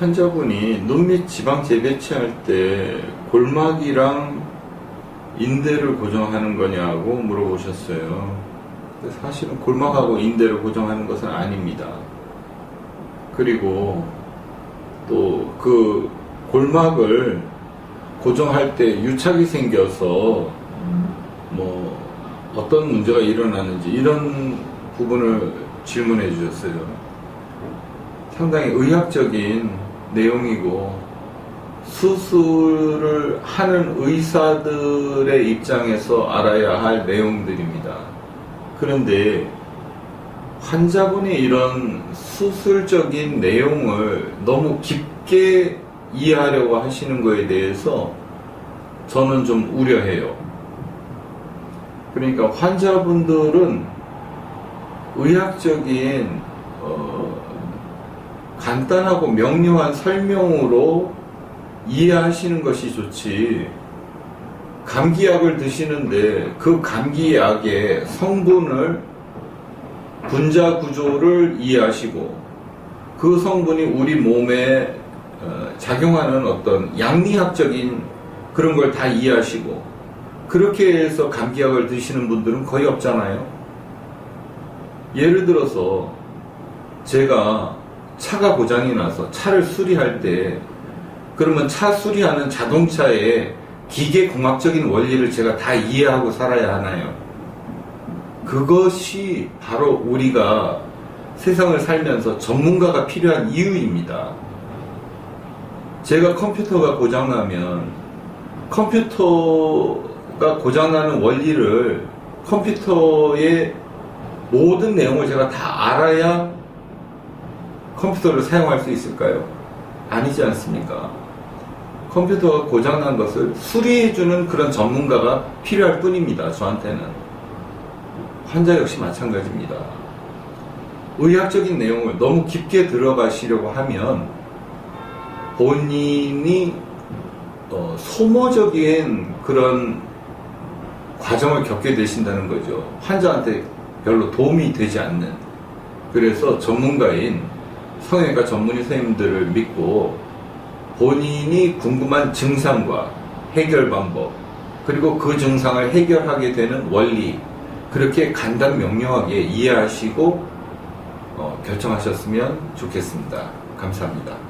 환자분이 눈밑 지방 재배치할 때 골막이랑 인대를 고정하는 거냐고 물어보셨어요. 사실은 골막하고 인대를 고정하는 것은 아닙니다. 그리고 또 그 골막을 고정할 때 유착이 생겨서 뭐 어떤 문제가 일어나는지 이런 부분을 질문해 주셨어요. 상당히 의학적인 내용이고 수술을 하는 의사들의 입장에서 알아야 할 내용들입니다. 그런데 환자분이 이런 수술적인 내용을 너무 깊게 이해하려고 하시는 것에 대해서 저는 좀 우려해요. 그러니까 환자분들은 의학적인 어, 간단하고 명료한 설명으로 이해하시는 것이 좋지. 감기약을 드시는데 그 감기약의 성분을 분자 구조를 이해하시고 그 성분이 우리 몸에 어, 작용하는 어떤 양리학적인 그런 걸 다 이해하시고 그렇게 해서 감기약을 드시는 분들은 거의 없잖아요. 예를 들어서 제가 차가 고장이 나서 차를 수리할 때 그러면 차 수리하는 자동차의 기계 공학적인 원리를 제가 다 이해하고 살아야 하나요? 그것이 바로 우리가 세상을 살면서 전문가가 필요한 이유입니다. 제가 컴퓨터가 고장나면 컴퓨터가 고장나는 원리를 컴퓨터의 모든 내용을 제가 다 알아야 컴퓨터를 사용할 수 있을까요? 아니지 않습니까? 컴퓨터가 고장난 것을 수리해주는 그런 전문가가 필요할 뿐입니다. 저한테는. 환자 역시 마찬가지입니다. 의학적인 내용을 너무 깊게 들어가시려고 하면 본인이 어, 소모적인 그런 과정을 겪게 되신다는 거죠. 환자한테 별로 도움이 되지 않는. 그래서 전문가인 성형외과 전문의 선생님들을 믿고 본인이 궁금한 증상과 해결 방법, 그리고 그 증상을 해결하게 되는 원리, 그렇게 간단 명료하게 이해하시고 어, 결정하셨으면 좋겠습니다. 감사합니다.